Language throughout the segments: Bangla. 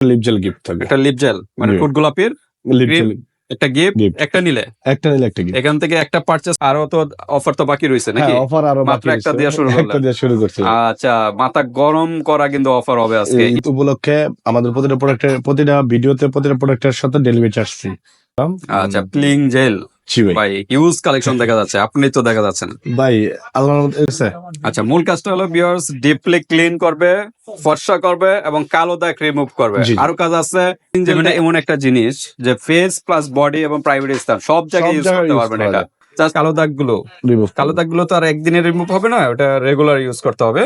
লিপ জেল গিফট থাকবে একটা লিপ জেল মানে। ফুড গোলাপের লিপ জেল একটা গিফট একটা নিলে। একটা নিলে একটা গিফট এখান থেকে একটা পারচেস আরও তো অফার তো বাকি রয়েছে নাকি? হ্যাঁ অফার আরও মাত্র একটা। দিয়ে শুরু। একটা দিয়ে শুরু করছি। আচ্ছা মাথা গরম করা কিন্তু অফার হবে আজকে। এই উপলক্ষে আমাদের প্রতিটা প্রোডাক্টের প্রতিটা ভিডিওতে প্রতিটা প্রোডাক্টের সাথে ডেলিভারি চার্জ ফ্রি আচ্ছা প্লিং জেল ভাই হিউজ কালেকশন দেখা যাচ্ছে। আপনি তো দেখা যাচ্ছেন ভাই এসে আচ্ছা মূল কাজটা হলো বিয়ার্স ডিপলি ক্লিন করবে ফর্সা করবে এবং কালো দাগ রিমুভ করবে। আরও কাজ আছে যেটা এমন একটা জিনিস যে ফেস প্লাস বডি এবং প্রাইভেট স্থান সব জায়গায় ইউজ করতে পারবেন এটা। জাস্ট কালো দাগগুলো কালো দাগগুলো তো আর একদিনে রিমুভ হবে না ওটা রেগুলার ইউজ করতে হবে।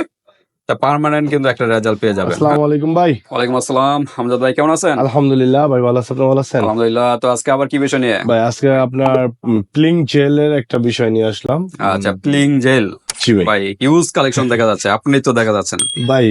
তা পার্মানেন্ট কিন্তু একটা রেজাল্ট পেয়ে যাবেন। আসসালামু আলাইকুম ভাই। ওয়ালাইকুম আসসালাম। হামজাদ ভাই কেমন আছেন? আলহামদুলিল্লাহ ভাই ভালো আছেন? আপনি ভালো আছেন? আলহামদুলিল্লাহ। তো আজকে আবার কি বিষয় নিয়ে? ভাই আজকে আপনার প্লিং জেলের একটা বিষয় নিয়ে আসলাম। আচ্ছা প্লিং জেল ভাই। হিউজ কালেকশন দেখা যাচ্ছে। আপনি তো দেখা যাচ্ছেন। ভাই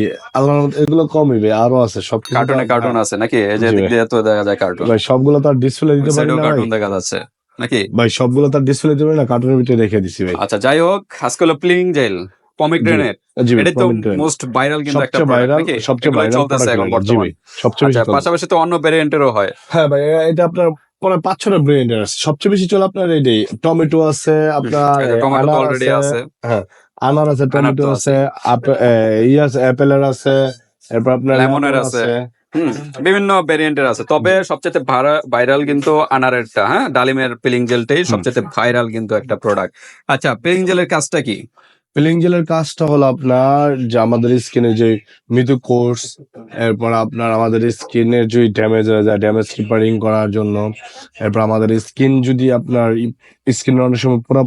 এগুলো কমই ভাই আরও আছে সব কার্টুনে কার্টুন আছে নাকি? এই যে দিক দিয়ে তো দেখা যায় কার্টুন ভাই সবগুলো তো আর ডিসপ্লে দিতে পারি না কার্টুন দেখা যাচ্ছে। নাকি? ভাই সবগুলো তো আর ডিসপ্লে দিতে পারি না কার্টুনের ভিতরে রেখে দিছি ভাই। আচ্ছা যাই হোক আজকে হলো প্লিং জেল পমিগ্রেনেট এটা তো মোস্ট ভাইরাল কিন্তু একটা ভাইরাল সবচেয়ে ভাইরাল চলতেছে এখন বর্তমানে। সবচেয়ে বেশি আচ্ছা পাশাপাশি তো অন্য ভ্যারিয়েন্টেরও হয়। হ্যাঁ ভাই এটা আপনার পরে পাঁচ ছটা ব্র্যান্ডের আছে। সবচেয়ে বেশি চলে আপনার এই টমেটো আছে আপনার টমেটো অলরেডি আছে। আনার আছে টমেটো আছে এ, আছে অ্যাপেলের আছে এরপর আপনার লেমনের লেমন আছে। বিভিন্ন ভ্যারিয়েন্টের আছে। তবে সবচেয়ে ভাইরাল কিন্তু আনারেরটা হ্যাঁ? ডালিমের পিলিং জেলটাই সবচেয়ে ভাইরাল কিন্তু একটা প্রোডাক্ট আচ্ছা পিলিং জেলের কাজটা কি? পিলিং জেলের কাজটা হলো আপনার যে আমাদের স্কিনের যে মৃদু কোর্স এরপর আপনার আমাদের স্কিনের যে ড্যামেজ হয়ে যায় ড্যামেজ রিপেয়ারিং করার জন্য এরপর আমাদের স্কিন যদি আপনার স্কিন অনেক সময় পুরো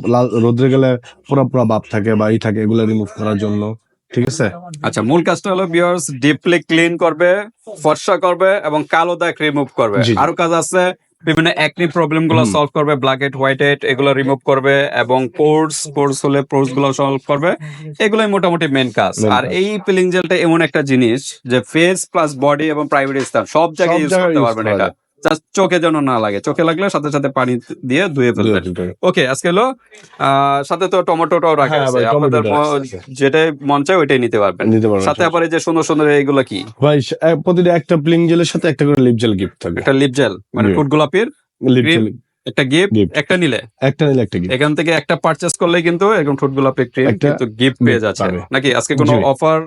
রোদ্রে গেলে পুরো পুরো বাপ থাকে বা ই থাকে এগুলো রিমুভ করার জন্য ঠিক আছে? আচ্ছা মূল কাজটা হলো বিয়ার্স ডিপলি ক্লিন করবে ফর্সা করবে এবং কালো দাগ রিমুভ করবে। আরও কাজ আছে বিভিন্ন অ্যাকনি প্রবলেমগুলো সলভ করবে ব্ল্যাক হেড হোয়াইট হেড এগুলো রিমুভ করবে এবং পোর্স পোর্স হলে পোর্সগুলো সলভ করবে এগুলোই মোটামুটি মেন কাজ। আর এই পিলিং জেলটা এমন একটা জিনিস যে ফেস প্লাস বডি এবং প্রাইভেট স্থান সব জায়গায় ইউজ করতে পারবেন এটা। চোখে যেন না লাগে। চোখে লাগলে সাথে সাথে পানি দিয়ে ধুয়ে ফেলবেন ওকে আজকে হলো সাথে তো টমেটোটাও রাখা হ্যাঁ আছে। আপনাদের যেটাই মন চায় ওইটাই নিতে পারবেন। সাথে আবার এই যে সুন্দর সুন্দর এইগুলো কি? ভাই প্রতিটা একটা প্লিং জেলের সাথে একটা করে লিপ জেল গিফট থাকবে একটা লিপ জেল মানে। ফুড গোলাপির লিপ জেল। একটা গিফট একটা নিলে। একটা নিলে একটা গিফট। এখান থেকে একটা পারচেস করলে কিন্তু এরকম ফুড গোলাপের ক্রিম কিন্তু গিফট পেয়ে যাচ্ছে। নাকি আজকে কোনো অফার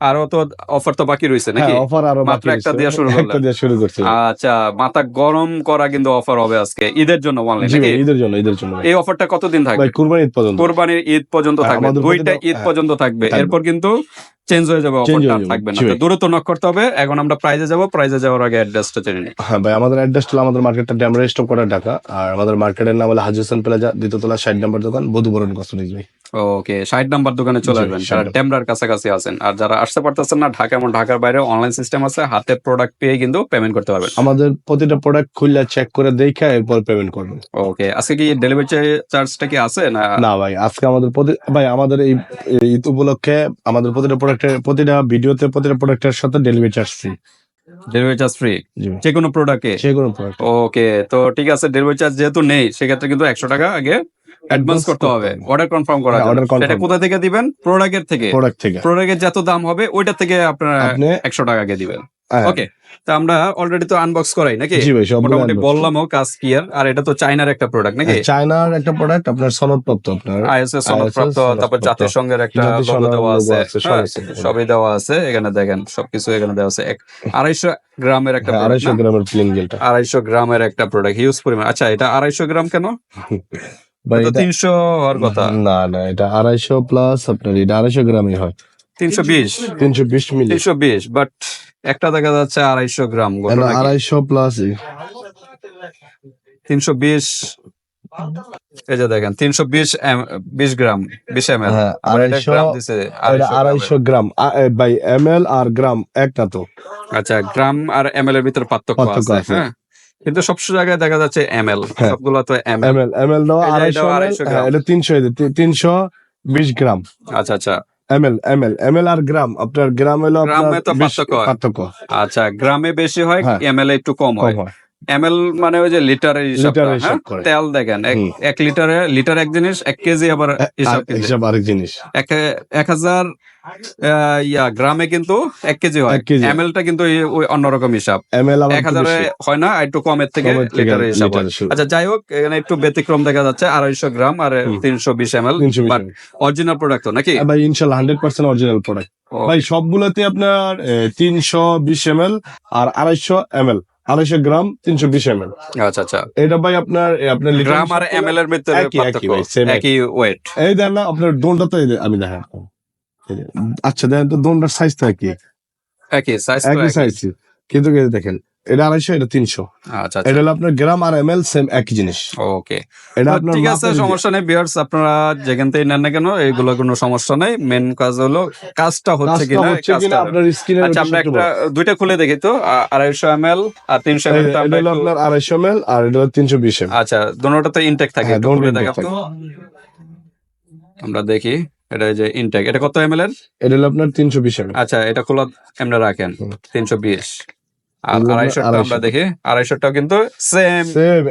আরও তো অফার তো বাকি রয়েছে নাকি? হ্যাঁ অফার আরও মাত্র একটা দিয়ে শুরু করলেন। একটা দিয়ে শুরু করছি। আচ্ছা মাথা গরম করা কিন্তু অফার হবে আজকে। ঈদের জন্য বললেন নাকি? ঈদের জন্য ঈদের জন্য এই অফারটা কতদিন থাকবে? ভাই কুরবানি ঈদ পর্যন্ত। কোরবানির ঈদ পর্যন্ত হ্যাঁ, থাকবে দুইটা ঈদ হ্যাঁ, পর্যন্ত থাকবে। এরপর কিন্তু চেঞ্জ হয়ে যাবে অফারটা থাকবে না। দ্রুত নক করতে হবে। এখন আমরা প্রাইজে যাব। প্রাইজে যাওয়ার আগে অ্যাড্রেসটা জেনে নিই। হ্যাঁ ভাই আমাদের অ্যাড্রেস হলো আমাদের মার্কেটটা ড্যামরা স্টপ করা ঢাকা। আর আমাদের মার্কেটের নাম হলো হাজি হোসেন প্লাজা দ্বিতীয়তলা ষাট নম্বর দোকান বধুবরণ কসমেটিক্স ভাই। ওকে ষাট নাম্বার দোকানে চলে আসবেন। 60 যারা ডেমরার কাছাকাছি আছেন আর যারা আসতে পারতেছেন না ঢাকা এবং ঢাকার বাইরে অনলাইন সিস্টেম আছে হাতে প্রোডাক্ট পেয়ে কিন্তু পেমেন্ট করতে পারবেন। আমাদের প্রতিটা প্রোডাক্ট খুললে চেক করে দেখে এরপর পেমেন্ট করবেন। ওকে আজকে কি ডেলিভারি চার্জটা কি আছে না? না ভাই আজকে আমাদের প্রতি ভাই আমাদের এই ঈদ উপলক্ষে আমাদের প্রতিটা প্রোডাক্টের প্রতিটা ভিডিওতে প্রতিটা প্রোডাক্টের সাথে delivery charge free delivery charge free যে কোনো প্রোডাক্টে যে কোনো প্রোডাক্ট ওকে তো ঠিক আছে ডেলিভারি চার্জ যেহেতু নেই সেক্ষেত্রে কিন্তু একশো টাকা আগে অ্যাডভান্স করতে হবে। অর্ডার কনফার্ম হ্যাঁ, জন্য। সেটা কোথা থেকে দিবেন? প্রোডাক্টের থেকে। প্রোডাক্ট থেকে। প্রোডাক্টের যত দাম হবে ওইটা থেকে আপনারা একশো টাকা আগে দিবেন। হ্যাঁ, ওকে তো আমরা অলরেডি তো আনবক্স করাই নাকি? জি ভাই সব মোটামুটি বললামও কাজ ক্লিয়ার আর এটা তো চাইনার একটা প্রোডাক্ট নাকি? চায়নার একটা প্রোডাক্ট আপনার সনদপ্রাপ্ত আপনার। আইএসএস সনদপ্রাপ্ত তারপর। জাতিসংঘের একটা logo দেওয়া আছে। হ্যাঁ। সবই দেওয়া আছে। এখানে দেখেন সবকিছু এখানে দেওয়া আছে। এক- আড়াইশো গ্রামের একটা হ্যাঁ, আড়াইশো গ্রামের প্লেন গেলটা আড়াইশো গ্রামের একটা প্রোডাক্ট হিউজ পরিমাণ। আচ্ছা এটা আড়াইশো গ্রাম কেন? তিনশো হওয়ার কথা। না না এটা আড়াইশো প্লাস আপনার এটা আড়াইশো গ্রামই হয়। তিনশো বিশ। তিনশো বিশ মিলি। তিনশো বিশ বাট একটা দেখা যাচ্ছে আড়াইশো গ্রাম আড়াইশো প্লাস তিনশো বিশ এই যে দেখেন তিনশো বিশ বিশ গ্রাম বিশ এম এল। হ্যাঁ আড়াইশো গ্রাম বাই এম এল আর গ্রাম এক না তো? আচ্ছা গ্রাম আর এম এল এর ভিতরে পার্থক্য আছে। হ্যাঁ। কিন্তু সব জায়গায় দেখা যাচ্ছে এম এল হ্যাঁ। সবগুলো তো এম এল এম এল দাও এই আড়াইশো 250 হ্যাঁ। এটা তিনশো তিনশো বিশ গ্রাম। আচ্ছা আচ্ছা। ML ML ML M L আর গ্রাম আপনার গ্রাম হলো গ্রামে তো 20 পার্থক্য। পার্থক্য। আচ্ছা গ্রামে বেশি হয় এমএল এম এল একটু কম কম হয় হয়। এমএল মানে ওই যে লিটারের হিসাব লিটারের হিসাব। তেল দেখেন এক-। লিটারে লিটার এক জিনিস এক কেজি আবার হিসাব। আরেক জিনিস। এক হাজার ইয়া গ্রামে কিন্তু এক কেজি হয়। এক কেজি। এমএলটা কিন্তু ওই অন্যরকম হিসাব। এক হাজারে হয় না একটু কমের থেকে লিটারের হিসাব হয়। আচ্ছা যাই হোক এখানে একটু ব্যতিক্রম দেখা যাচ্ছে আড়াইশো গ্রাম আর তিনশো বিশ এম এল তিনশো বাট অরিজিনাল প্রোডাক্ট তো নাকি? ভাই ইনশাল্লাহ হান্ড্রেড পার্সেন্ট অরিজিনাল প্রোডাক্ট ভাই সবগুলোতে আপনার তিনশো বিশ এম এল আর আড়াইশো এম এল আড়াইশো গ্রাম তিনশো বিশ এম এল আচ্ছা আচ্ছা। এটা ভাই আপনার আপনার গ্রাম আর এম এল এর ভিতরে একই, ওয়েট এই দেন না আপনার দোনটা তো আমি দেখেন আচ্ছা দেখেন তো দোনটার সাইজ তো একই। সাইজ একই। সাইজ কিন্তু দেখেন এটা আড়াইশো এটা তিনশো। আচ্ছা এটা হলো আপনার গ্রাম আর এম এল সেম একই জিনিস। ওকে। এটা আপনার ঠিক আছে সমস্যা নেই বিয়ার্স আপনারা যেখান থেকে নেন না কেন এগুলো কোনো সমস্যা নেই। মেন কাজ হলো কাজটা হচ্ছে কিনা আপনার স্ক্রিনের আচ্ছা আমরা একটা দুইটা খুলে দেখি তো আড়াইশো এম এল আর তিনশো এম এল এটা হলো আপনার আড়াইশো এম এল আর এটা হলো তিনশো বিশ এম আচ্ছা দোনোটা তো ইনটেক থাকে হ্যাঁ, intake আমরা দেখি এটা যে ইনটেক এটা কত এম এল এর? এটা হলো আপনার তিনশো বিশ এম আচ্ছা এটা খোলা এমনি রাখেন তিনশো বিশ। আড়াইশোটা আমরা 250 দেখি আড়াইশোটাও কিন্তু সেম সেম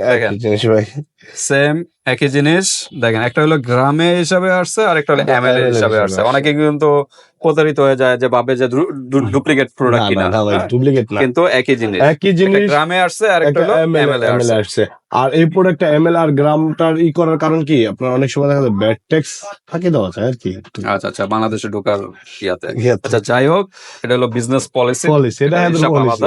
জিনিস ভাই। সেম একই জিনিস। দেখেন একটা হলো গ্রামে হিসাবে আসছে আর একটা হলো একটা এম এল ML হিসাবে আসছে। অনেকে কিন্তু প্রতারিত হয়ে যায় যে ভাবে যে ডুপ্লিকেট প্রোডাক্ট কিনা। না, না হ্যাঁ? ডুপ্লিকেট না। কিন্তু একই জিনিস। একই জিনিস গ্রামে আসছে আর একটা হলো এম এল এম এল আসছে। আর এই প্রোডাক্টটা এম এল আর গ্রামটার ই করার কারণ কি? আপনার অনেক সময় দেখা যায় ব্যাড ট্যাক্স থাকে দেওয়া যায় আর কি। আচ্ছা আচ্ছা বাংলাদেশে ঢোকার ইয়াতে। আচ্ছা যাই হোক এটা হলো বিজনেস পলিসি পলিসি এটা এদের policy।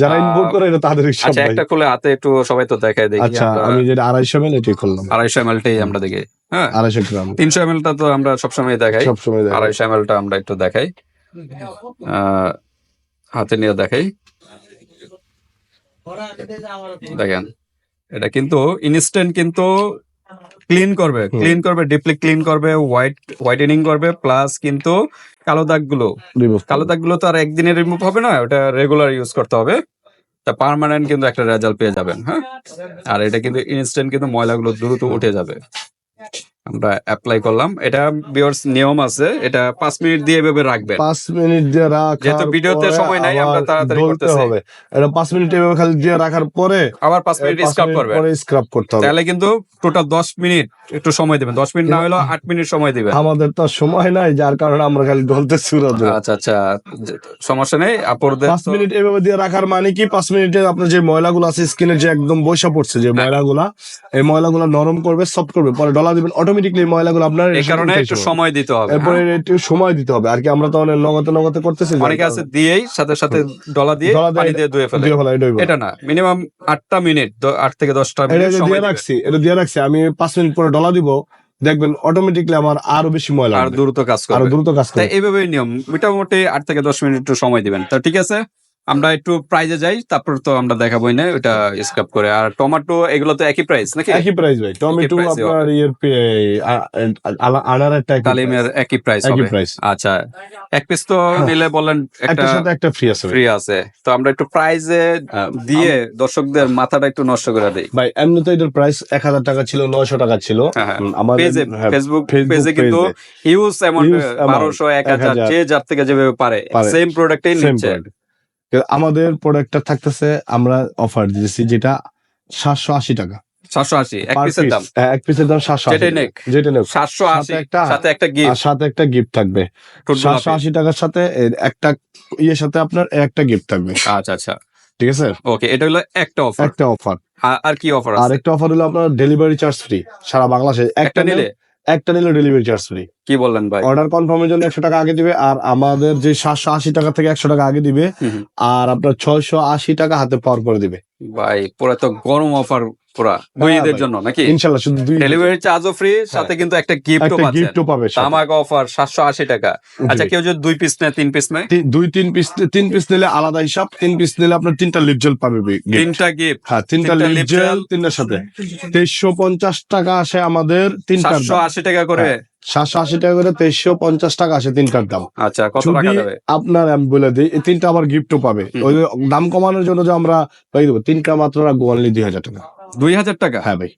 যারা আহ, ইনপুট করে এটা তাদের হিসাব আচ্ছা একটা খুলে হাতে একটু সবাই তো দেখায় দেখি আচ্ছা আমি যেটা আড়াইশো এম এল এটাই করলাম আড়াইশো এম এলটাই আমরা দেখি। হ্যাঁ? আড়াইশো গ্রাম তিনশো এম এলটা তো আমরা সবসময় দেখাই। সবসময় আড়াইশো এম এলটা আমরা একটু দেখাই। হাতে নিয়ে দেখাই। দেখেন এটা কিন্তু ইনস্ট্যান্ট কিন্তু ক্লিন করবে। ক্লিন করবে ডিপলি ক্লিন করবে হোয়াইট হোয়াইটেনিং করবে প্লাস কিন্তু কালো দাগগুলো। কালো দাগগুলো তো আর একদিনে রিমুভ হবে না ওটা রেগুলার ইউজ করতে হবে। তা পার্মানেন্ট কিন্তু একটা রেজাল্ট পেয়ে যাবেন হ্যাঁ? আর এটা কিন্তু ইনস্ট্যান্ট কিন্তু ময়লাগুলো দ্রুত উঠে যাবে। আমরা অ্যাপ্লাই করলাম। এটা বিয়ার্স নিয়ম আছে এটা পাঁচ মিনিট দিয়ে এভাবে রাখবেন। পাঁচ মিনিট দিয়ে রাখার যেহেতু ভিডিওতে সময় নাই, আমরা তাড়াতাড়ি করতেছি। হবে। এটা পাঁচ মিনিট এভাবে খালি দিয়ে রাখার পরে আবার পাঁচ মিনিট স্ক্রাব করবেন। পরে স্ক্রাব করতে হবে। তাহলে কিন্তু টোটাল দশ মিনিট একটু সময় দিবেন। দশ মিনিট না হলেও আট মিনিট সময় দিবেন। আমাদের তো সময় নাই যার কারণে আমরা খালি ঢলতে শুরু আচ্ছা আচ্ছা সমস্যা নেই আপুরদের পাঁচ মিনিট এভাবে দিয়ে রাখার মানে কি? পাঁচ মিনিটে আপনার যে ময়লাগুলো আছে স্কিনে যে একদম বসা পড়ছে যে ময়লাগুলা এই ময়লাগুলো নরম করবে সফট করবে পরে ডলা দিবেন অটোমেটিকলি ময়লাগুলো আপনার এই কারণে একটু সময় দিতে হবে। এরপরে হ্যাঁ? একটু সময় দিতে হবে। আর কি আমরা তো অনেক নগতে নগতে করতেছি অনেকে আছে দিয়েই সাথে সাথে ডলা দিয়ে পানি দিয়ে ধুয়ে ফেলে। এটা না মিনিমাম আটটা মিনিট আট থেকে দশটা মিনিট সময় দিয়ে রাখছি এটা দিয়ে রাখছি। আমি পাঁচ মিনিট পরে ডলা দিব দেখবেন অটোমেটিকলি আমার আরও বেশি ময়লা আর দ্রুত কাজ আরও করবে। দ্রুত কাজ তাই এইভাবেই নিয়ম। মোটামুটি আট থেকে দশ মিনিট একটু সময় দিবেন। তো ঠিক আছে? আমরা একটু প্রাইজে যাই তারপর তো আমরা দেখাবোই না ওটা স্ক্রাপ করে। আর টমেটো এগুলো তো একই প্রাইস নাকি? একই প্রাইস ভাই। টমেটো আপনার ইয়ের আনার একটা তালিমের একই প্রাইস একই হবে। প্রাইস আচ্ছা এক পিস তো নিলে বলেন একটা সাথে একটা ফ্রি আছে ফ্রি আছে। তো আমরা একটু প্রাইজে দিয়ে দর্শকদের মাথাটা একটু নষ্ট করে দিই। ভাই এমনি তো এটার প্রাইস এক হাজার টাকা ছিল নয়শো টাকা ছিল। হ্যাঁ, হ্যাঁ। আমাদের পেজে হ্যাঁ, ফেসবুক পেজে কিন্তু। হিউজ অ্যামাউন্ট Huge amount, বারোশো এক হাজার 1000 যে যার থেকে যেভাবে পারে। সেম প্রোডাক্টই নিচ্ছে। আমাদের প্রোডাক্টটা থাকতেছে আমরা অফার দিয়েছি যেটা সাতশো আশি টাকা। সাতশো আশি এক পিসের দাম? হ্যাঁ, এক পিসের দাম সাতশো যেটা নেক। সাতশো আশি সাথে একটা আর গিফট সাথে একটা গিফট থাকবে। সাতশো আশি টাকার সাথে একটা ইয়ের সাথে আপনার একটা গিফট থাকবে। আচ্ছা আচ্ছা। ঠিক আছে? ওকে এটা হলো একটা অফার একটা অফার আর কি অফার আর একটা অফার হলো আপনার ডেলিভারি চার্জ ফ্রি সারা বাংলাদেশে। একটা নিলে? একটা নিলে ডেলিভারি চার্জ ফ্রি কি বললেন ভাই? অর্ডার কনফার্মের জন্য একশো টাকা আগে দিবে আর আমাদের যে সাতশো আশি টাকা থেকে একশো টাকা আগে দিবে। আর আপনার ছয়শো আশি টাকা হাতে পাওয়ার করে দিবে। ভাই পুরো তো গরম অফার পুরা হ্যাঁ জন্য নাকি? ইনশাল্লাহ শুধু দুই ডেলিভারি চার্জও ফ্রি সাথে কিন্তু একটা গিফটও একটা পাচ্ছেন। গিফটও পাবে। তামাক অফার সাতশো আশি টাকা। আচ্ছা জি। কেউ যদি দুই পিস নেয় তিন পিস নেয়? দুই তিন পিস তিন পিস নিলে আলাদা হিসাব তিন পিস নিলে আপনার তিনটা লিপ জেল পাবে তিনটা গিফট হ্যাঁ তিনটা তিনটা লিপ জেল তিনটার সাথে। তেইশশো পঞ্চাশ টাকা আসে আমাদের সাতশো আশি টাকা করে? হ্যাঁ। সাতশো আশি টাকা করে তেইশশো পঞ্চাশ টাকা আসে তিনটার দাম। আচ্ছা কত টাকা আপনার আমি বলে দিই তিনটা আবার গিফটও পাবে। ওই দাম কমানোর জন্য যে আমরা পাই দেবো তিনটা মাত্র রাখব অনলি দুই হাজার টাকা। দুই হাজার টাকা? হ্যাঁ ভাই।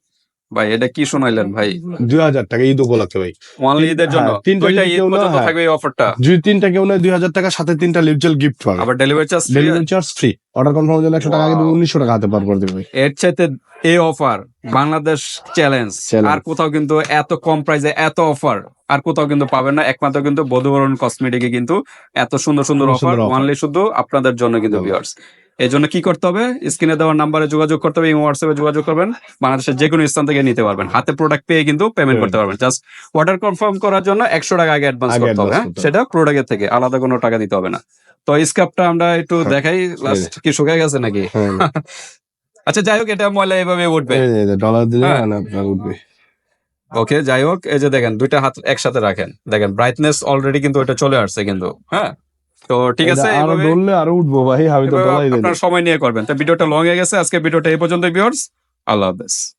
ভাই এটা কি শোনাইলেন ভাই? দুই হাজার টাকা ঈদ উপলক্ষে ভাই। ওয়ানলি ঈদের জন্য? হ্যাঁ, তিনটা ঈদ পর্যন্ত হ্যাঁ। থাকবে এই অফারটা যদি তিনটা কেউ নেয় দুই হাজার টাকা সাথে তিনটা লিপজেল গিফট পাবে। আবার delivery charge delivery charge free order confirm জন্য একশো টাকা আগে উনিশশো টাকা হাতে পার করে দেবে এর চাইতে এই অফার বাংলাদেশ চ্যালেঞ্জ আর কোথাও কিন্তু এত কম প্রাইসে এত অফার আর কোথাও কিন্তু পাবেন না। একমাত্র কিন্তু বধুবরণ কসমেটিকে কিন্তু এত সুন্দর সুন্দর অফার. ওয়ানলি শুধু আপনাদের জন্য কিন্তু। ভিউয়ার্স এই জন্য কি করতে হবে? স্ক্রিনে দেওয়ার নাম্বারে যোগাযোগ করতে হবে এবং হোয়াটসঅ্যাপে যোগাযোগ করবেন। বাংলাদেশের যে কোনো স্থান থেকে নিতে পারবেন। হাতে প্রোডাক্ট পেয়ে কিন্তু পেমেন্ট করতে পারবেন। জাস্ট অর্ডার কনফার্ম করার জন্য একশো টাকা আগে অ্যাডভান্স করতে হবে হ্যাঁ? সেটা প্রোডাক্টের থেকে। আলাদা কোনো টাকা দিতে হবে না। তো স্কাপটা আমরা একটু হ্যাঁ, দেখাই। লাস্ট কি শুকায় গেছে নাকি? আচ্ছা যাই হোক এটা ময়লা এভাবে উঠবে। ডলার দিলে হ্যাঁ। উঠবে। ওকে যাই হোক এই যে দেখেন দুইটা হাত একসাথে রাখেন। দেখেন ব্রাইটনেস অলরেডি কিন্তু এটা চলে আসছে কিন্তু হ্যাঁ? তো ঠিক আছে আরও বললে আরও উঠবো ভাই আমি তো আপনার সময় নিয়ে করবেন। তো ভিডিওটা লং হয়ে গেছে আজকে ভিডিওটা এই পর্যন্ত ভিউয়ার্স আল্লাহ হাফেজ।